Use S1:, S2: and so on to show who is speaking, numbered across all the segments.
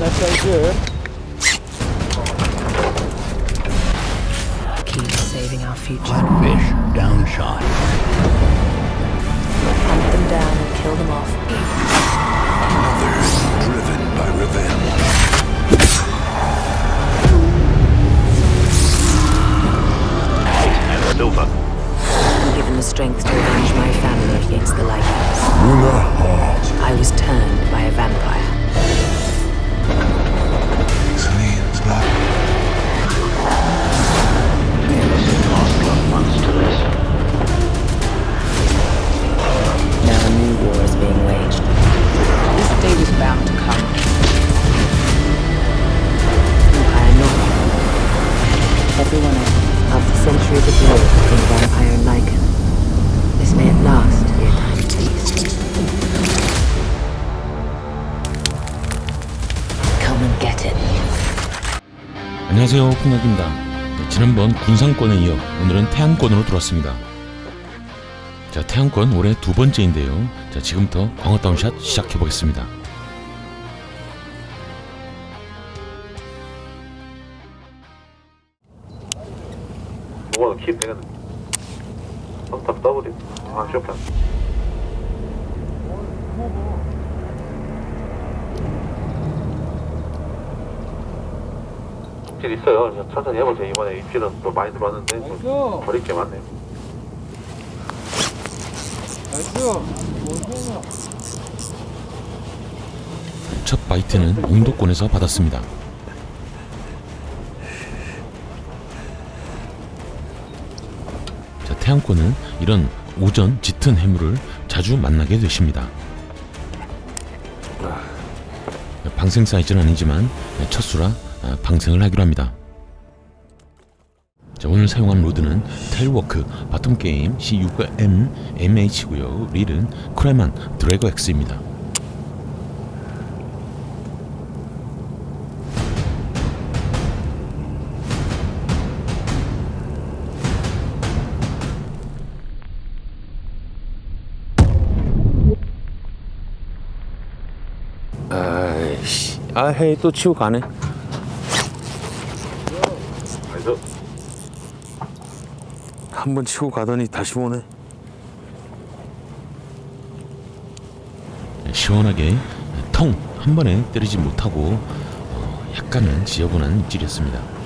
S1: necessarily
S2: good. Keep saving our future.
S3: Flatfish down shot.
S2: Hunt them down and kill them off.
S3: Others driven by revenge.
S2: Over. Given the strength to avenge my family against the Lycans. I was turned by a vampire centuries of war between vampire Lycan. This may at last be a time of peace.
S4: 안녕하세요 풍락입니다 네, 지난번 군상권에 이어 오늘은 태안권으로 들어왔습니다 자 태안권 올해 두 번째인데요 자 지금부터 광어 다운샷 시작해 보겠습니다
S5: 뭐가 킵. 깜짝 더블이. 아, 쇼파. 입질 있어요. 그냥 천천히 해보세요. 이번에 입질은 또 많이 들어왔는데
S1: 나이스.
S5: 버릴 게 많네요.
S1: 나이스.
S4: 첫 바이트는 옹도권에서 받았습니다 자 태안권은 이런 오전 짙은 해물을 자주 만나게 되십니다 방생 사이즈는 아니지만 첫 수라 아, 방생을 하기로 합니다 자, 오늘 사용한 로드는 텔워크 바텀 게임 C6M MH고요. 릴은 크레만 드래거 X입니다.
S6: 아이씨. 아, 헤이 또 치고 가네.
S5: 그래서
S6: 한 번 치고 가더니 다시 오네.
S4: 시원하게 통한 번에 때리지 못하고 어, 약간은 지저분한 입질이었습니다.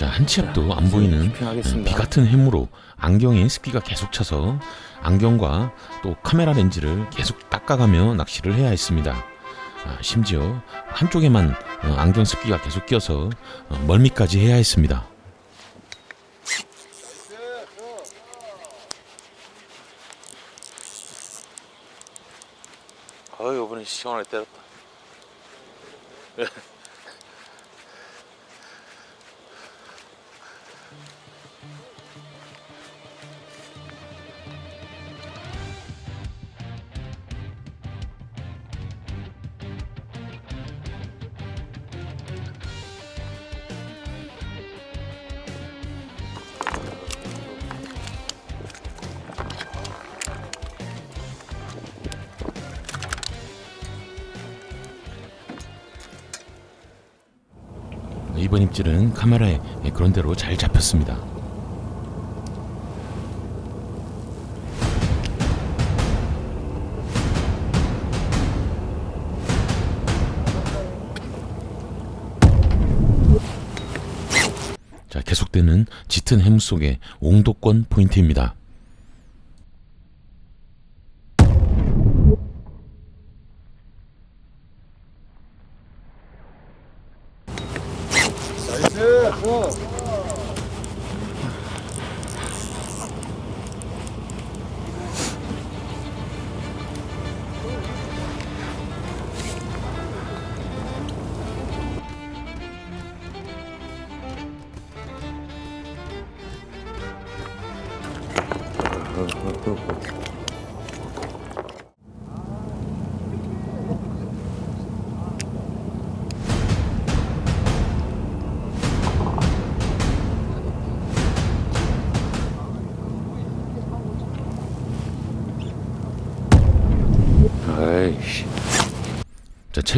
S4: 자, 한 치 앞도 안 보이는
S6: 쇼핑하겠습니다.
S4: 비 같은 해무로 안경에 습기가 계속 차서 안경과 또 카메라 렌즈를 계속 닦아가며 낚시를 해야 했습니다. 아, 심지어 한쪽에만 어, 안경 습기가 계속 껴서 어, 멀미까지 해야 했습니다.
S6: 아유, 이번에 시원하게 때렸다.
S4: 이번 입질은 카메라에 그런 대로 잘 잡혔습니다. 자, 계속되는 짙은 해무 속의 옹도권 포인트입니다.
S1: 나이스.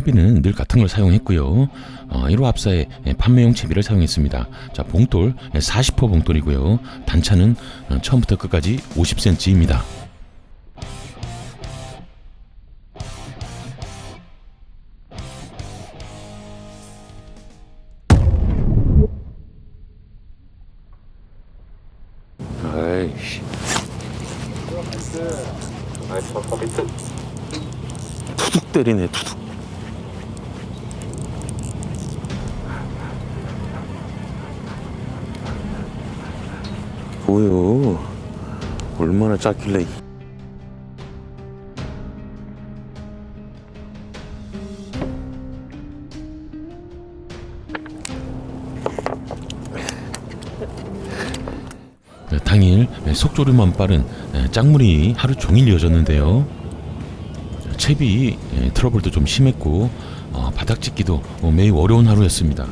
S4: 채비는 늘 같은 걸 사용했고요. 어, 1호 합사에 예, 판매용 채비를 사용했습니다. 자, 봉돌 40호 봉돌이고요. 단차는 어, 처음부터 끝까지 50cm입니다.
S6: 뭐요? 얼마나 작길래.
S4: 네, 당일 예, 속조류만 빠른 예, 짝물이 하루 종일 이어졌는데요. 자, 채비 예, 트러블도 좀 심했고 어, 바닥 찍기도 어, 매우 어려운 하루였습니다.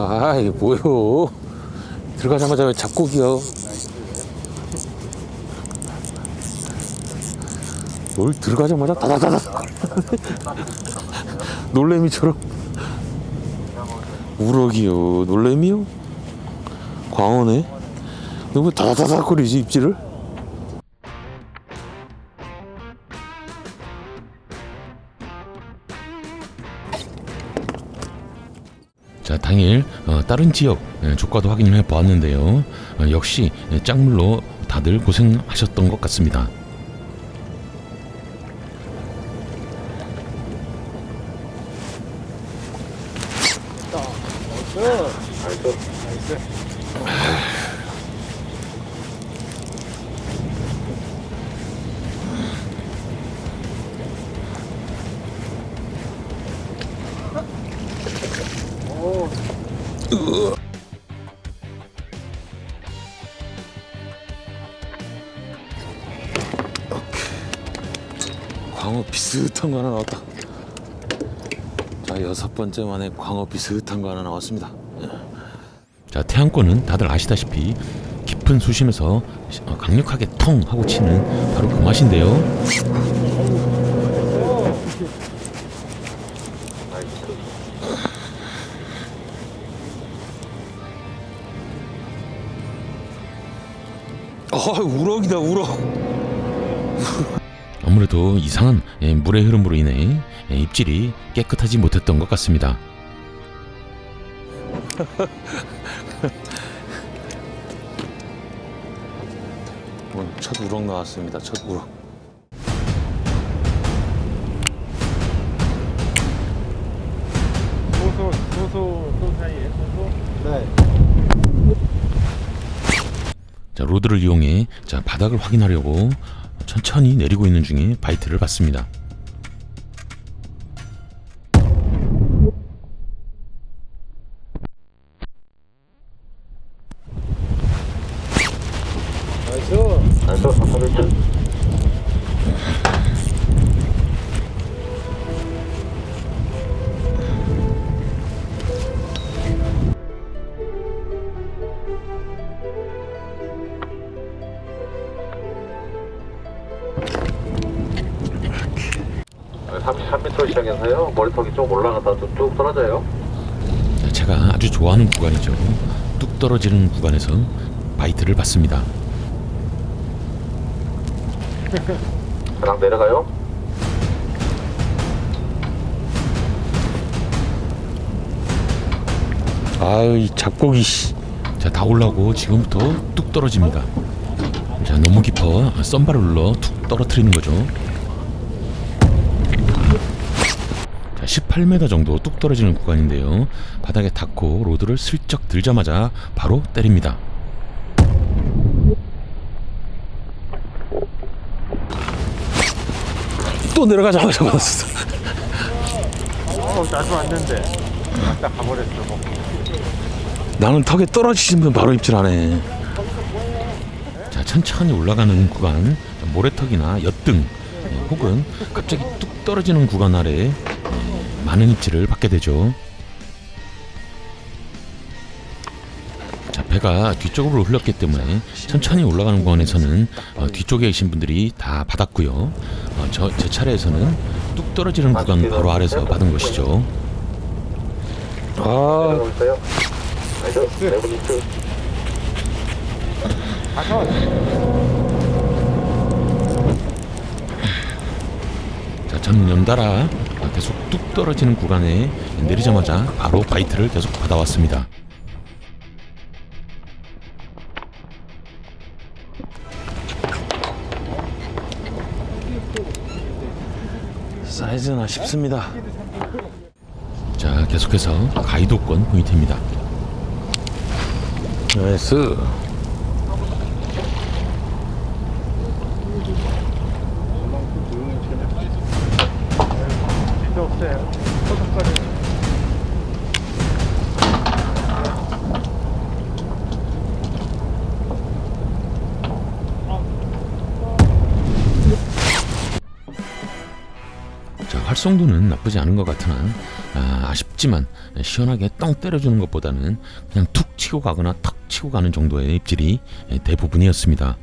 S6: 아, 이게 뭐요? 들어가자마자 왜 잡곡이요? 뭘 들어가자마자 다다다다 놀래미처럼 우럭이요 놀래미요? 광어네? 너무 다다다닥 거리지 입질을?
S4: 당일 어, 다른 지역 예, 조과도 확인을 해 보았는데요. 어, 역시 예, 짝물로 다들 고생하셨던 것 같습니다.
S6: 광어 비슷한 거 하나 나왔다. 자 여섯 번째 만에 광어 비슷한 거 하나 나왔습니다.
S4: 자 태양권은 다들 아시다시피 깊은 수심에서 어, 강력하게 텅 하고 치는 바로 그 맛인데요.
S6: 아 우럭이다 우럭.
S4: 아무래도 이상한 예, 물의 흐름으로 인해 예, 입질이 깨끗하지 못했던 것 같습니다.
S6: 오늘 첫 우럭 나왔습니다. 첫 우럭.
S1: 소소 소소 소 사이에 소소. 네.
S4: 자 로드를 이용해 자 바닥을 확인하려고 천천히 내리고 있는 중에 바이트를 받습니다.
S1: 나이스.
S5: 나이스 전파 비트 네, 33m 시작해서요 머리턱이 좀 올라갔다 쭉 떨어져요
S4: 자, 제가 아주 좋아하는 구간이죠. 뚝 떨어지는 구간에서 바이트를 받습니다.
S5: 그냥 내려가요
S6: 아이 잡곡이 씨.
S4: 자, 다 올라오고 지금부터 뚝 떨어집니다. 자, 너무 깊어 썬바를 눌러 툭 떨어뜨리는 거죠. 18m 정도 뚝 떨어지는 구간인데요. 바닥에 닿고 로드를 슬쩍 들자마자 바로 때립니다.
S6: 또 내려가자마자 받았어.
S1: 어 나도 왔는데. 딱 가버렸어. 뭐.
S6: 나는 턱에 떨어지시면 바로 입질하네.
S4: 자, 천천히 올라가는 구간, 모래턱이나 엿등 예, 혹은 갑자기 뚝 떨어지는 구간 아래 예, 많은 입질을 받게 되죠. 자, 배가 뒤쪽으로 흘렀기 때문에 천천히 올라가는 구간에서는 어, 뒤쪽에 계신 분들이 다 받았고요. 어, 저 제 차례에서는 뚝 떨어지는 구간 바로 아래서 받은 것이죠.
S6: 아
S5: 있어요. 나이스. 레벨 2.
S4: 자, 저는 연달아 아, 계속 뚝 떨어지는 구간에 내리자마자 바로 바이트를 계속 받아왔습니다.
S6: 사이즈는 아쉽습니다.
S4: 자, 계속해서 가이도권 포인트입니다.
S6: 나이스.
S1: 없어요. 소속거리.
S4: 자, 활성도는 나쁘지 않은 것 같으나 아, 아쉽지만 시원하게 똥 때려주는 것보다는 그냥 툭 치고 가거나 턱 치고 가는 정도의 입질이 대부분이었습니다.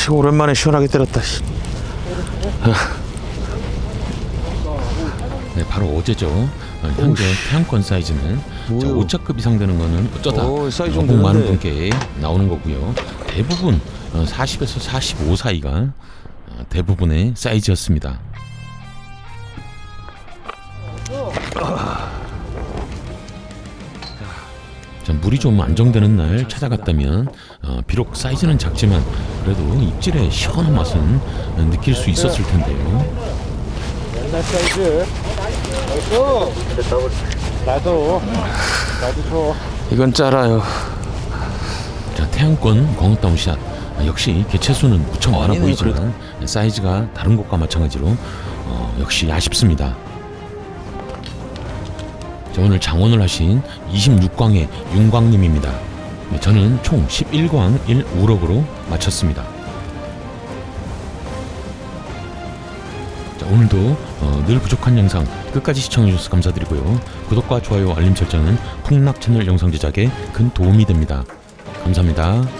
S6: 씨 오랜만에 시원하게 때렸다. 씨.
S4: 네, 바로 어제죠. 어, 현재 태양권 사이즈는 자,
S6: 뭐요?
S4: 5차급 이상 되는 거는 어쩌다
S6: 오, 사이즈 좀
S4: 많은
S6: 되는데.
S4: 분께 나오는 거고요. 대부분 어, 40에서 45 사이가 어, 대부분의 사이즈였습니다. 자, 물이 좀 안정되는 날 찾아갔다면 어, 비록 사이즈는 작지만 그래도 입질의 시원한 맛은 어, 느낄 수 있었을 텐데요.
S1: 옛날 사이즈.
S5: 더블.
S1: 나도. 나도 줘.
S6: 이건 짜라요.
S4: 자, 태양권 광어다운샷 아, 역시 개체수는 무척 많아
S6: 아니네,
S4: 보이지만 사이즈가 다른 곳과 마찬가지로 어, 역시 아쉽습니다. 자, 오늘 장원을 하신 26광의 윤광님입니다. 네, 저는 총 11광 1우럭으로 마쳤습니다. 자, 오늘도 어, 늘 부족한 영상 끝까지 시청해주셔서 감사드리고요. 구독과 좋아요, 알림 설정은 풍락 채널 영상 제작에 큰 도움이 됩니다. 감사합니다.